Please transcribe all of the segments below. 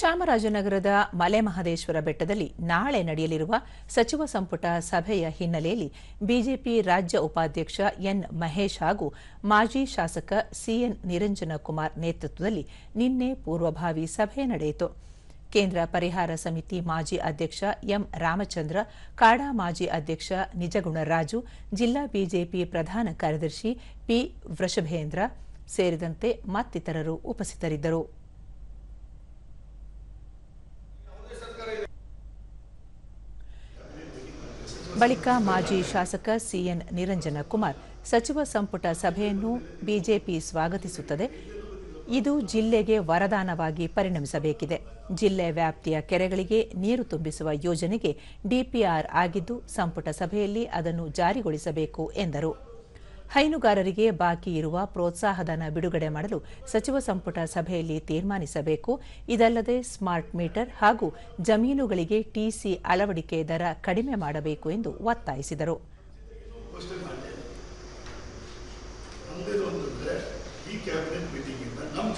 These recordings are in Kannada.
ಚಾಮರಾಜನಗರದ ಮಲೆಮಹದೇಶ್ವರ ಬೆಟ್ಟದಲ್ಲಿ ನಾಳೆ ನಡೆಯಲಿರುವ ಸಚಿವ ಸಂಪುಟ ಸಭೆಯ ಹಿನ್ನೆಲೆಯಲ್ಲಿ ಬಿಜೆಪಿ ರಾಜ್ಯ ಉಪಾಧ್ಯಕ್ಷ ಎನ್ ಮಹೇಶ್ ಹಾಗೂ ಮಾಜಿ ಶಾಸಕ ಸಿಎನ್ ನಿರಂಜನ ಕುಮಾರ್ ನೇತೃತ್ವದಲ್ಲಿ ನಿನ್ನೆ ಪೂರ್ವಭಾವಿ ಸಭೆ ನಡೆಯಿತು. ಕೇಂದ್ರ ಪರಿಹಾರ ಸಮಿತಿ ಮಾಜಿ ಅಧ್ಯಕ್ಷ ಎಂ ರಾಮಚಂದ್ರ, ಕಾಡಾ ಮಾಜಿ ಅಧ್ಯಕ್ಷ ನಿಜಗುಣರಾಜು ಜಿಲ್ಲಾ ಬಿಜೆಪಿ ಪ್ರಧಾನ ಕಾರ್ಯದರ್ಶಿ ಪಿ ವೃಷಭೇಂದ್ರ ಸೇರಿದಂತೆ ಮತ್ತಿತರರು ಉಪಸ್ಥಿತರಿದ್ದರು. ಬಳಿಕ ಮಾಜಿ ಶಾಸಕ ಸಿಎನ್ ನಿರಂಜನ ಕುಮಾರ್ ಸಚಿವ ಸಂಪುಟ ಸಭೆಯನ್ನು ಬಿಜೆಪಿ ಸ್ವಾಗತಿಸುತ್ತದೆ. ಇದು ಜಿಲ್ಲೆಗೆ ವರದಾನವಾಗಿ ಪರಿಣಮಿಸಬೇಕಿದೆ. ಜಿಲ್ಲೆ ವ್ಯಾಪ್ತಿಯ ಕೆರೆಗಳಿಗೆ ನೀರು ತುಂಬಿಸುವ ಯೋಜನೆಗೆ ಡಿಪಿಆರ್ ಆಗಿದ್ದು ಸಂಪುಟ ಸಭೆಯಲ್ಲಿ ಅದನ್ನು ಜಾರಿಗೊಳಿಸಬೇಕು ಎಂದರು. ಹೈನುಗಾರರಿಗೆ ಬಾಕಿ ಇರುವ ಪ್ರೋತ್ಸಾಹಧನ ಬಿಡುಗಡೆ ಮಾಡಲು ಸಚಿವ ಸಂಪುಟ ಸಭೆಯಲ್ಲಿ ತೀರ್ಮಾನಿಸಬೇಕು. ಇದಲ್ಲದೆ ಸ್ಮಾರ್ಟ್ ಮೀಟರ್ ಹಾಗೂ ಜಮೀನುಗಳಿಗೆ ಟಿಸಿ ಅಳವಡಿಕೆ ದರ ಕಡಿಮೆ ಮಾಡಬೇಕು ಎಂದು ಒತ್ತಾಯಿಸಿದರು. ನಮ್ಮ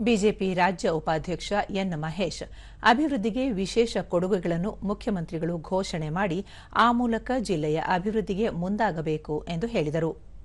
ಬಿಜೆಪಿ ರಾಜ್ಯ ಉಪಾಧ್ಯಕ್ಷ ಎನ್ ಮಹೇಶ್ ಅಭಿವೃದ್ಧಿಗೆ ವಿಶೇಷ ಕೊಡುಗೆಗಳನ್ನು ಮುಖ್ಯಮಂತ್ರಿಗಳು ಘೋಷಣೆ ಮಾಡಿ ಆ ಮೂಲಕ ಜಿಲ್ಲೆಯ ಅಭಿವೃದ್ಧಿಗೆ ಮುಂದಾಗಬೇಕು ಎಂದು ಹೇಳಿದರು.